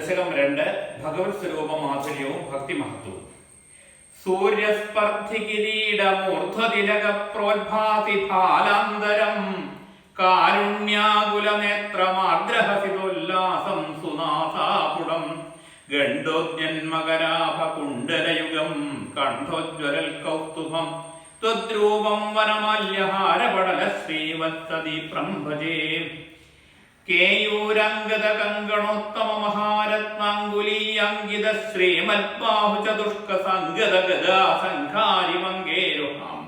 ദശകം രണ്ട് ഭഗവത് സ്വരൂപ മാധുര്യവും ഭക്തി മഹത്വവും സൂര്യസ്പർദ്ധി കിരീടമൂർധതിലക പ്രോത്ഭാതി ഫാലാന്തരം കാരുണ്യാകുലനേത്രമാഗ്രഹസിതോല്ലാസം കണ്ഠോജ്വരൽ ഗണ്ഡോജ്ഞന്മകരാഭകുണ്ടലയുഗം ത്വദ്രൂപം വനമാല്യഹാരപടല त्वद्रूपं वनमाल्यहारपडलश्रीवत्सदि കേയൂരംഗതകങ്കണോത്തമ മഹാ മഹാരത്നാങ്കുലീയങ്കിത ശ്രീമത്ബാഹു ചതുഷ്ക സംഗത ഗദാ സംഘാരി മങ്കേരുഹാം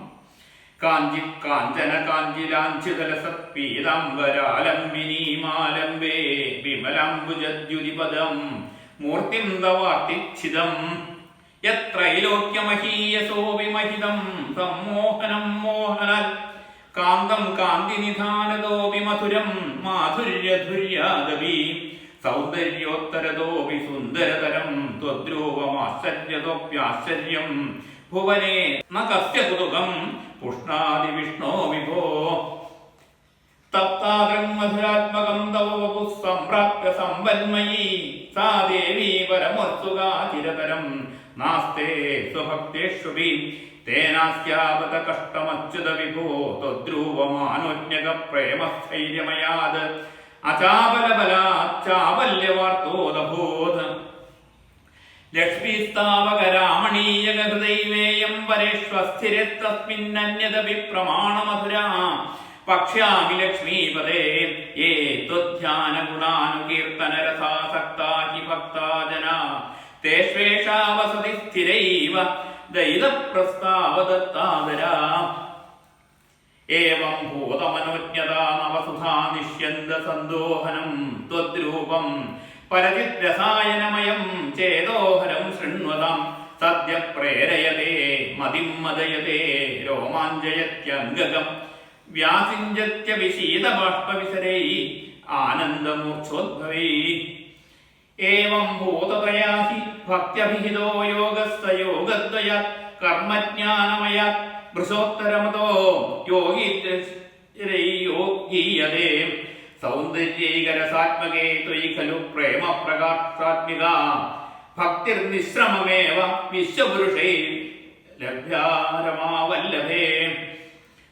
കാഞ്ചി കാഞ്ചന കാഞ്ചിലാഞ്ചിതല സത്പീതാംബരാലംബിനീമാലംബേ വിമലാംബുജദ്യുതിപദം മൂർത്തിം ദവാർത്തിച്ഛിതം യത്രൈലോക്യമഹീയസോ വിമഹിതം സമ്മോഹനം മോഹനാൽ. കാന്തം കാന്തിനിധാനതോപി മധുരം മാധുര്യധുര്യാദവി. സൗന്ദര്യോത്തരതോപി സുന്ദരതരം ത്വദ്രൂപമാശ്ചര്യതോപ്യാശ്ചര്യം. ഭുവനേ ന കസ്യ കുതുകം പുഷ്ണാതി വിഷ്ണോ വിഭോ. തപ്താദ്രം മധുരാത്മകം തവ വപു സംപ്രാപ്യ സമ്പന്മയീ സാ ദേവീ പരമോത്സുകാചിരതരം. നാസ്തേ സ്വഭക്തേഷ്വപി തേനാസ്യാവത കഷ്ടമച്യുത വിഭോ. ത്വദ്രൂപമാനോജ്ഞക പ്രേമസ്ഥൈര്യമയാത് അചാബലബലാച്ചാബല്യവാർത്തോദഭൂത് ലക്ഷ്മീസ്താവകരാമണീയകഹൃദൈവേയം പരേഷ്വസ്ഥിരത്തസ്മിന്നന്യതപി പ്രമാണമധുരാ പക്ഷ്യാമി ലക്ഷ്മീപദേ യേ ത്വധ്യാനഗുണാനുകീർത്തനരസാസക്താ ഹി ഭക്താ ജനാ തേഷ്വേഷാ വസതി സ്ഥിരൈവ ദയിതപ്രസ്താവദത്താദരാ ഏവം ഭൂതമനോജ്ഞതാ നവസുധാ ത്വദ്രൂപം പരചിദ്രസായനമയം ചേതോഹരം ശൃണ്വതാം. സദ്യ പ്രേരയതേ മതിം മദയതേ രോമാഞ്ചയത്യംഗകം. വ്യാസിഞ്ചത്യ വിശീതബാഷ്പവിസരൈ ആനന്ദമൂർച്ഛോദ്ഭവൈ. ഏവം ഭൂതതയാ ഹി ഭക്ത്യഭിഹിതോ യോഗദ്വയ കർമ്മജ്ഞാനമയ വൃഷോത്തരമതോ യോഗീയതേ സൗന്ദര്യൈകരസാത്മകേ ത്വയി ഖലു പ്രേമ പ്രകാശാത്മിക ഭക്തിർനിശ്രമമേവ വിശ്വപുരുഷൈ ലഭ്യാരമാവല്ലഭേ.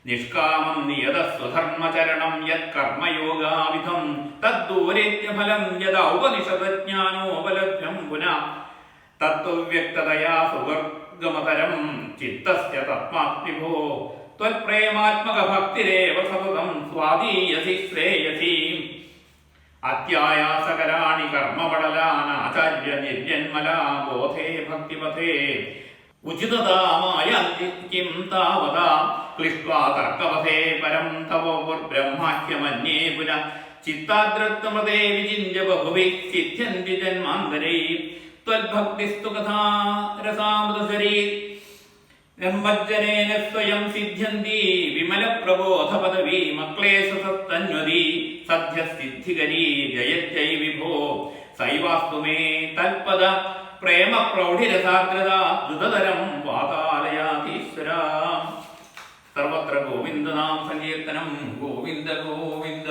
നിഷ്കാമം നിയത സ്വധർമ്മചരണം യത് കർമ്മയോഗാവിധം. തദ്ദൂരേത്യഫലം യഥാ ഉപനിഷദജ്ഞാനോപലഭ്യം പുനഃ തത്വവ്യക്തതയാ സുവർഗമതരം ചിത്തസ്യ തസ്മാത്മിഭോ ത്വൽപ്രേമാത്മക സ്വാദീയസി ശ്രേയസി. അത്യായാസകരാണി കർമ്മപടലാനാചാര്യ നിർജന്മലാ ബോധേ ഭക്തിപഥേ. ഉചിതതാമായ കിം താവതാ ക്ലിഷ്ട്വാ തർക്കവധേ പരം തവ ബ്രഹ്മാഹ്യമന്യേ പുന. ചിത്താദ്രത്വമതേ വിചിന്യ ബഹുവി സിദ്ധ്യന്തി ജന്മാന്തരൈ ഗർഭജനേന സ്വയം സിദ്ധ്യന്തി വിമല പ്രബോധ പദവി മക്ലേശതന്വതി സദ്യ സിദ്ധികരീ ജയജൈ വിഭോ സൈവാസ്തു മേ തൽപദ പ്രേമ പ്രൗഢിരസാഗ്രത ദ്രുതതരം വാതാലയാധീശ്വര സർവത്ര ഗോവിന്ദനാം സങ്കീർത്തനം ഗോവിന്ദ ഗോവിന്ദ